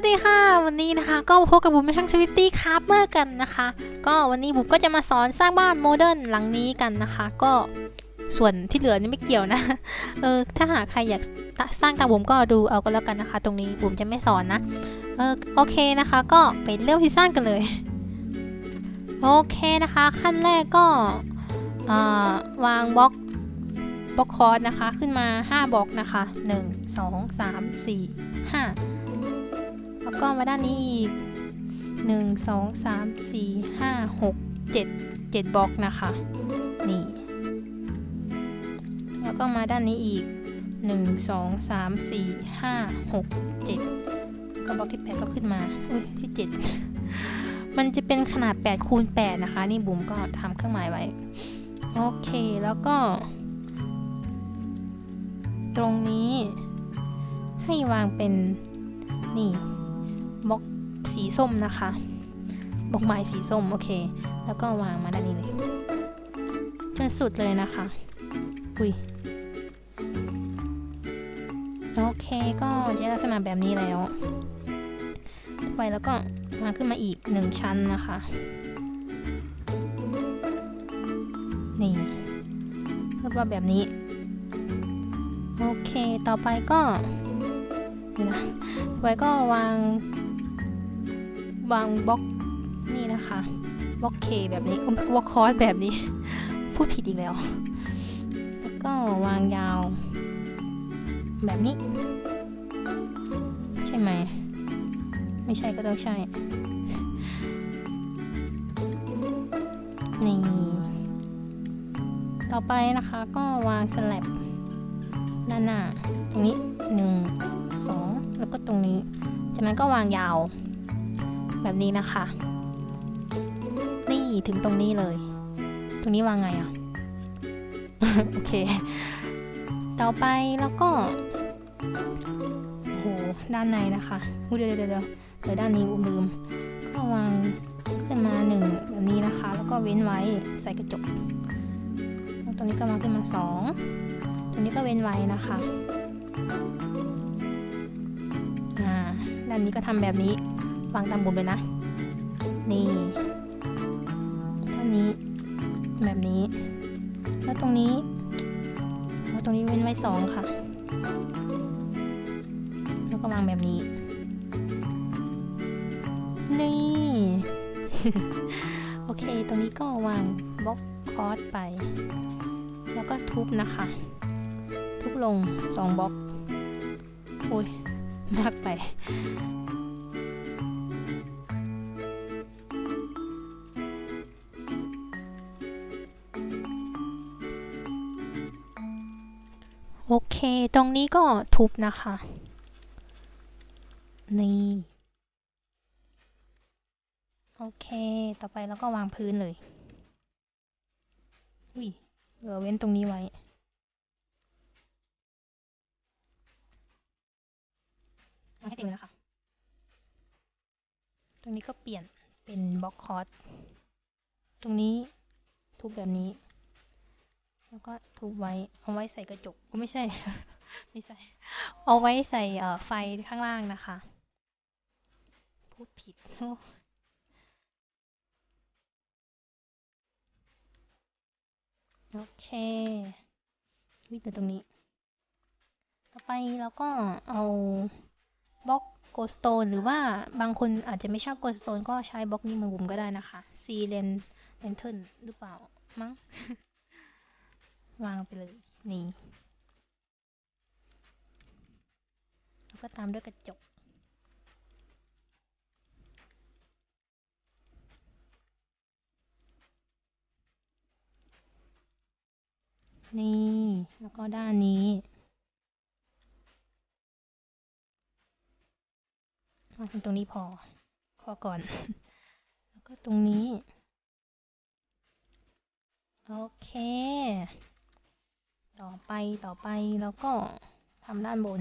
วัสดีค่ะ วันนี้นะคะก็พบกับบุ๋มช่างสวิตตี้คราฟเมอร์กันนะคะ ก็วันนี้บุ๋มก็จะมาสอนสร้างบ้านโมเดิร์นหลังนี้กันนะคะ ก็ส่วนที่เหลือนี่ไม่เกี่ยวนะเออถ้าหากใครอยากสร้างตามบุ๋มก็ดูเอาก็แล้วกันนะคะ ตรงนี้บุ๋มจะไม่สอนนะเออโอเคนะคะ ก็ไปเริ่มที่สร้างกันเลยโอเคนะคะ ขั้นแรกก็วางบล็อกบล็อกคอร์สนะคะขึ้นมา 5บล็อกนะคะ 1 2 3 4 5 แล้วก็มาด้านนี้อีก 1 2 3 4 5 6 7 7บล็อกนะคะ นี่ แล้วก็มาด้านนี้อีก 1 2 3 4 5 6 7 ก็บล็อกที่ 8 ก็ขึ้นมา อุ้ยที่ 7 มันจะเป็นขนาด 8 คูณ 8 นะคะ นี่บุ๋มก็ทำเครื่องหมายไว้ โอเคแล้วก็ ตรงนี้ให้วางเป็นนี่ ส้มนะคะบอกไม้สีส้มโอเค แล้วก็วางมาด้านนี้เลยจนสุดเลยนะคะ อุ้ยโอเคก็จะลักษณะแบบนี้แล้วต่อไปแล้วก็วาขึ้นมาอีกหนึ่งชั้นนะคะ นี่รอบๆแบบนี้ โอเคต่อไปก็นะต่อไปก็วาง วางบล็อกนี่นะคะบล็อกเคแบบนี้บล็อกคอร์สแบบนี้ พูดผิดอีกแล้ว แล้วก็วางยาว แบบนี้ ใช่ไหม ไม่ใช่ก็ต้องใช่ นี่ ต่อไปนะคะก็วางสลับด้านหน้า ตรงนี้หนึ่งสองแล้วก็ตรงนี้ จากนั้นก็วางยาว แบบนี้นะคะ นี่ถึงตรงนี้เลย ตรงนี้วางไงอะโอเค ต่อไปแล้วก็โอ้โหด้านในนะคะเดี๋ยวเดี๋ยวเดี๋ยวเดี๋ยวด้านนี้อุ้มลืม ก็วางขึ้นมาหนึ่งแบบนี้นะคะ แล้วก็เว้นไว้ใส่กระจกตรงนี้ก็วางขึ้นมาสองตรงนี้ก็เว้นไว้นะคะอ่าด้านนี้ก็ทำแบบนี้ วางตามบุญไปนะ นี่ด้านนี้ แบบนี้ แล้วตรงนี้แล้วตรงนี้เว้นไว้สองค่ะ แล้วก็วางแบบนี้ นี่ โอเค ตรงนี้ก็วางบล็อกคอร์สไป แล้วก็ทุบนะคะ ทุบลงสองบล็อก โอ้ยมากไป เค ตรงนี้ก็ทุบนะคะ นี่ โอเค ต่อไปแล้วก็วางพื้นเลย อุ้ยเหลือเว้นตรงนี้ไว้ วางให้เต็มเลยนะคะตรงนี้ก็เปลี่ยนเป็นบล็อกคอร์สตรงนี้ทุบแบบนี้ แล้วก็ทุบไว้เอาไว้ใส่กระจกก็ไม่ใช่ไม่ใส่เอาไว้ใส่เอ่อไฟข้างล่างนะคะ พูดผิดโอเควิ่งไปตรงนี้ ต่อไปเราก็เอาบล็อกโกสโตนหรือว่าบางคนอาจจะไม่ชอบโกสโตนก็ใช้บล็อกนี้มาบุมก็ได้นะคะซีเลนเลนเทิร์นหรือเปล่ามั้ง วางไปเลยนี่แล้วก็ตามด้วยกระจก นี่ แล้วก็ด้านนี้วางตรงนี้พอ พอก่อน แล้วก็ตรงนี้ โอเค ต่อไปต่อไปแล้วก็ทำด้านบน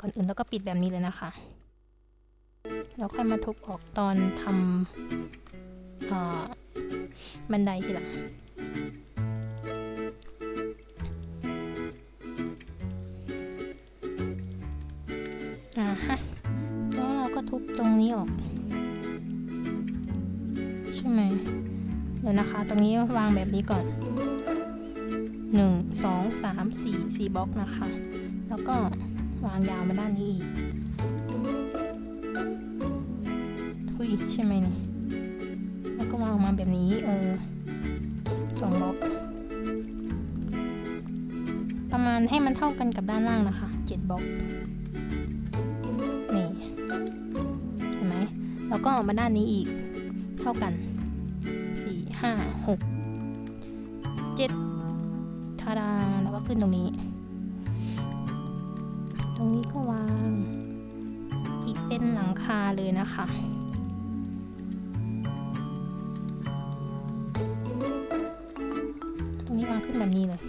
ก่อนอื่นแล้วก็ปิดแบบนี้เลยนะคะ แล้วค่อยมาทุบออกตอนทำอ่อบันไดทีหลังอ่าฮะตรงนี้ออก ใช่ไหมเดี๋ยวนะคะ ตรงนี้วางแบบนี้ก่อน หนึ่งสองสามสี่สี่บล็อกนะคะ แล้วก็วางยาวมาด้านนี้อีกหุยใช่ไหมนี่แล้วก็วางออกมาแบบนี้เออสองบล็อก ประมาณให้มันเท่ากันกับด้านล่างนะคะเจ็ดบล็อกนี่เห็นไหมแล้วก็มาด้านนี้อีกเท่ากันสี่ห้าหกเจ็ดาดาแล้วก็ขึ้นตรงนี้ ตรงนี้ก็วางอีกเป็นหลังคาเลยนะคะตรงนี้วางขึ้นแบบนี้เลย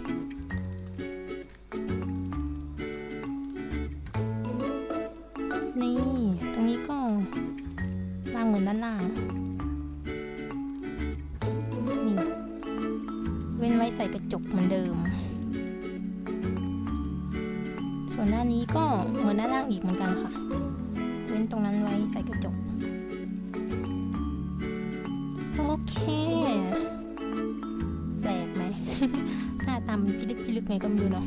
เคแปลกไหม หน้าตามนพิลึกพิลึกไงก็ไม่รู้เนาะ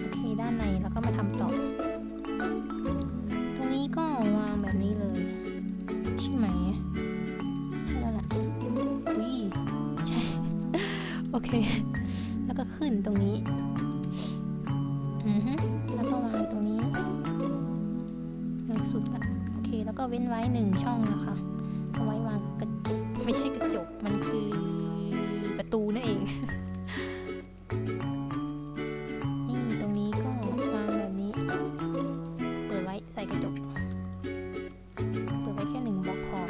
โอเคด้านในแล้วก็มาทำต่อ ตรงนี้ก็วางแบบนี้เลย ใช่ไหมใช่แล้วแหละอุ้ยใช่ โอเค แล้วก็ขึ้นตรงนี้อือฮึแล้วก็วางตรงนี้สุดละโอเค แล้วก็เว้นไว้หนึ่งช่องนะคะเอาไว้วางกระ ไม่ใช่กระจก มันคือประตูนั่นเอง นี่ตรงนี้ก็วางแบบนี้ เปิดไว้ใส่กระจก เปิดไว้แค่หนึ่งบล็อกพอ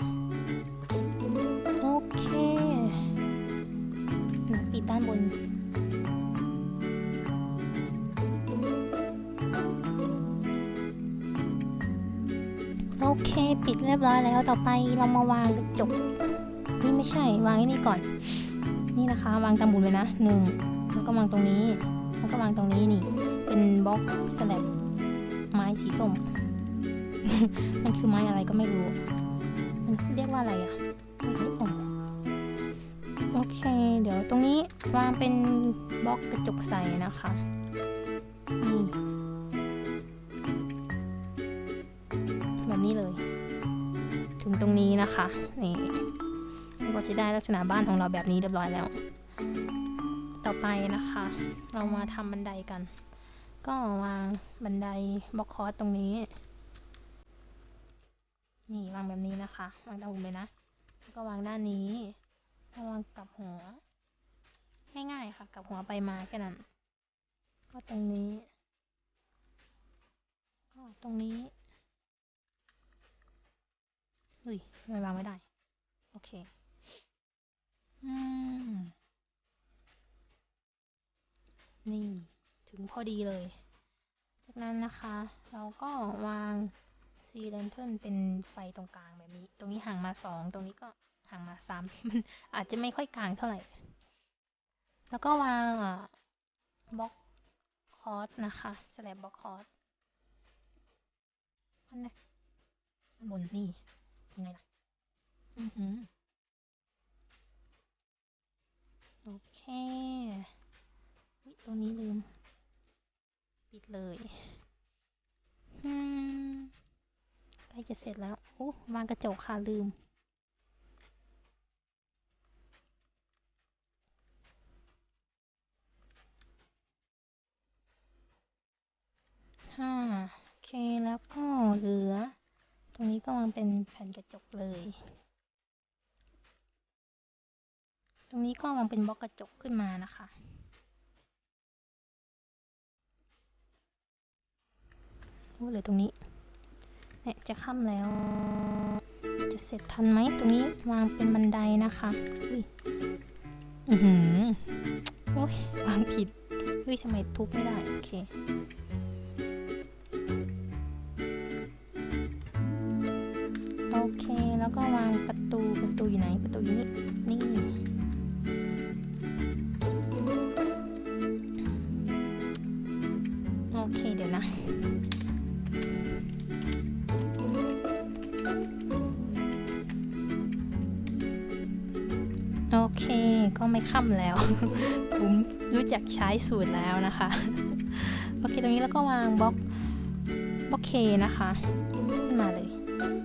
โอเคนะปิดด้านบนโอเค ปิดเรียบร้อยแล้วต่อไปเรามาวางกระจก ไม่ใช่ วางไอ้นี่ก่อน นี่นะคะ วางตามบุญเลยนะหนึ่งแล้วก็วางตรงนี้ แล้วก็วางตรงนี้นี่ เป็นบล็อกสแลบไม้สีส้ม มันคือไม้อะไรก็ไม่รู้ มันเรียกว่าอะไรอะไม่รู้ออกโอเค เดี๋ยวตรงนี้วางเป็นบล็อกกระจกใสนะคะนี่แบบนี้เลย ถึงตรงนี้นะคะ นี่ จะได้ลักษณะบ้านของเราแบบนี้เรียบร้อยแล้ว ต่อไปนะคะ เรามาทำบันไดกัน ก็วางบันไดบล็อกคอร์สตรงนี้ นี่วางแบบนี้นะคะ วางตามมุมเลยนะ แล้วก็วางด้านนี้แล้ววางกลับหัว ง่ายๆค่ะกลับหัวไปมาแค่นั้น ก็ตรงนี้ ก็ตรงนี้เฮ้ยไม่วางไม่ได้ โอเค อืม นี่ถึงพอดีเลย จากนั้นนะคะ เราก็วางซีเลนเทิลเป็นไฟตรงกลางแบบนี้ ตรงนี้ห่างมาสอง ตรงนี้ก็ห่างมาสามมันอาจจะไม่ค่อยกลางเท่าไหร่ แล้วก็วางบล็อกคอร์สนะคะสแลบบล็อกคอร์สอันนี้บนนี่ยังไงล่ะ อือหือเคอุ๊ยตรงนี้ลืม ปิด เลยอืมใกล้จะเสร็จแล้วโอ้วางกระจกค่ะลืม ห้าโอเคแล้วก็เหลือ ตรงนี้ก็วางเป็นแผ่นกระจกเลย ตรงนี้ก็วางเป็นบล็อกกระจกขึ้นมานะคะ โอ้ เหลือตรงนี้เนี่ยจะค่ำแล้ว จะเสร็จทันไหมตรงนี้วางเป็นบันไดนะคะอุ้ยอือหือโอ้ยวางผิดเฮ้ยทำไมทุบไม่ได้ โอเคโอเคแล้วก็วางประตูประตูอยู่ไหนประตูอยู่นี่นี่ ค่ำแล้วผมรู้จักใช้สูตรแล้วนะคะ โอเค ตรงนี้แล้วก็วางบล็อกบล็อกเคนะคะ ขึ้นมาเลย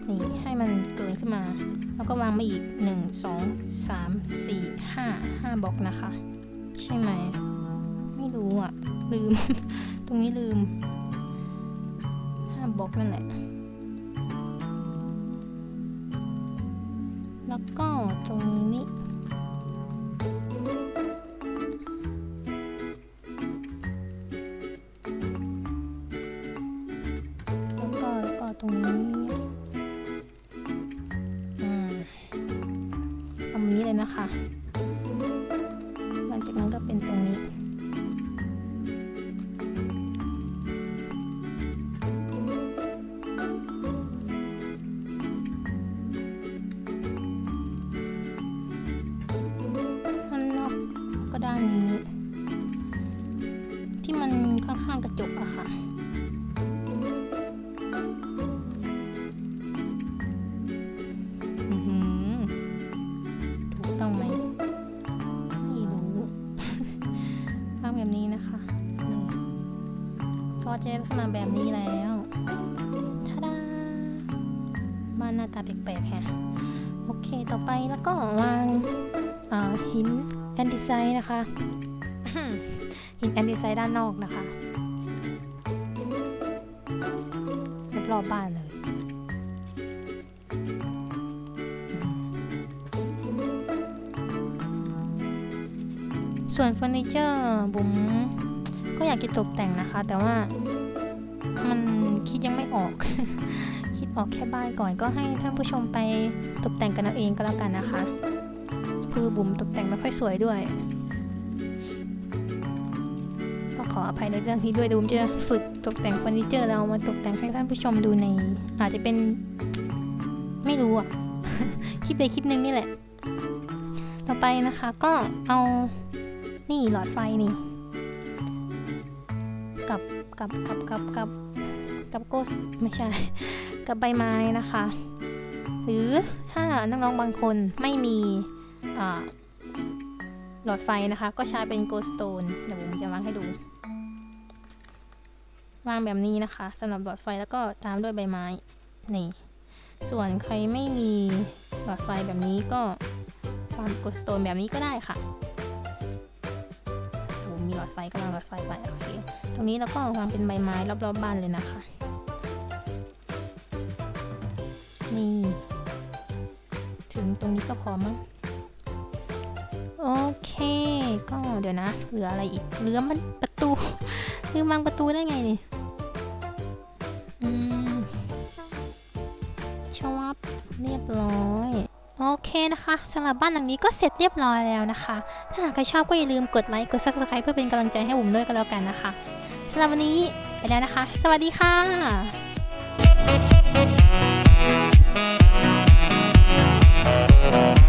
นี่ให้มันเกินขึ้นมา แล้วก็วางมาอีก 1 2 3 4 5 5บล็อกนะคะ ใช่ไหม ไม่รู้อะ ลืม ตรงนี้ลืม5บล็อกนั่นแหละแล้วก็ตรงนี้ จกอะค่ะอือหือถูกต้องไหมไม่รู้ภาพแบบนี้นะคะนี่ก็จะลักษณะแบบนี้แล้วทาดาบ้านหน้าตาแปลกๆแฮะโอเค ต่อไปแล้วก็วางอ่าหินแอนติไซด์นะคะ หินแอนติไซด์ด้านนอกนะคะ อบบ้านเลย ส่วนเฟอร์นิเจอร์บุ๋มก็อยากจะตกแต่งนะคะ แต่ว่ามันคิดยังไม่ออก คิดออกแค่บ้านก่อนก็ให้ท่านผู้ชมไปตกแต่งกันเอาเองก็แล้วกันนะคะ คือบุ๋มตกแต่งไม่ค่อยสวยด้วย ออภัยในเรื่องนี้ด้วยดี๋ยวบุ๋มจะฝึกตกแต่งเฟอร์นิเจอร์เรามาตกแต่งให้ท่านผู้ชมดูใน อาจจะเป็น ไม่รู้อะ คลิปใดคลิปหนึ่งนี่แหละ ต่อไปนะคะก็เอานี่หลอดไฟนี่ กับกับกับกับกับกับโกสไม่ใช่ กับใบไม้นะคะ หรือถ้าน้องๆบางคนไม่มีหลอดไฟนะคะ ก็ใช้เป็นโกสโตนเดี๋ยวผมจะวางให้ดู วางแบบนี้นะคะสำหรับหลอดไฟแล้วก็ตามด้วยใบไม้นี่ส่วนใครไม่มีหลอดไฟแบบนี้ก็วางโกสโตนแบบนี้ก็ได้ค่ะโอ้มีหลอดไฟก็วางหลอดไฟไปโอเคตรงนี้เราก็วางเป็นใบไม้รอบๆบ้านเลยนะคะ นี่ถึงตรงนี้ก็พอมั้งโอเค ก็เดี๋ยวนะเหลืออะไรอีกเหลือมันประตู ลืมวางประตูได้ไงนี่ อืมชวับเรียบร้อยโอเคนะคะสำหรับบ้านหลังนี้ก็เสร็จเรียบร้อยแล้วนะคะ ถ้าหากใครชอบก็อย่าลืมกดไลค์กด subscribe เพื่อเป็นกำลังใจให้ผมด้วยก็แล้วกันนะคะสำหรับวันนี้ไปแล้วนะคะ สวัสดีค่ะ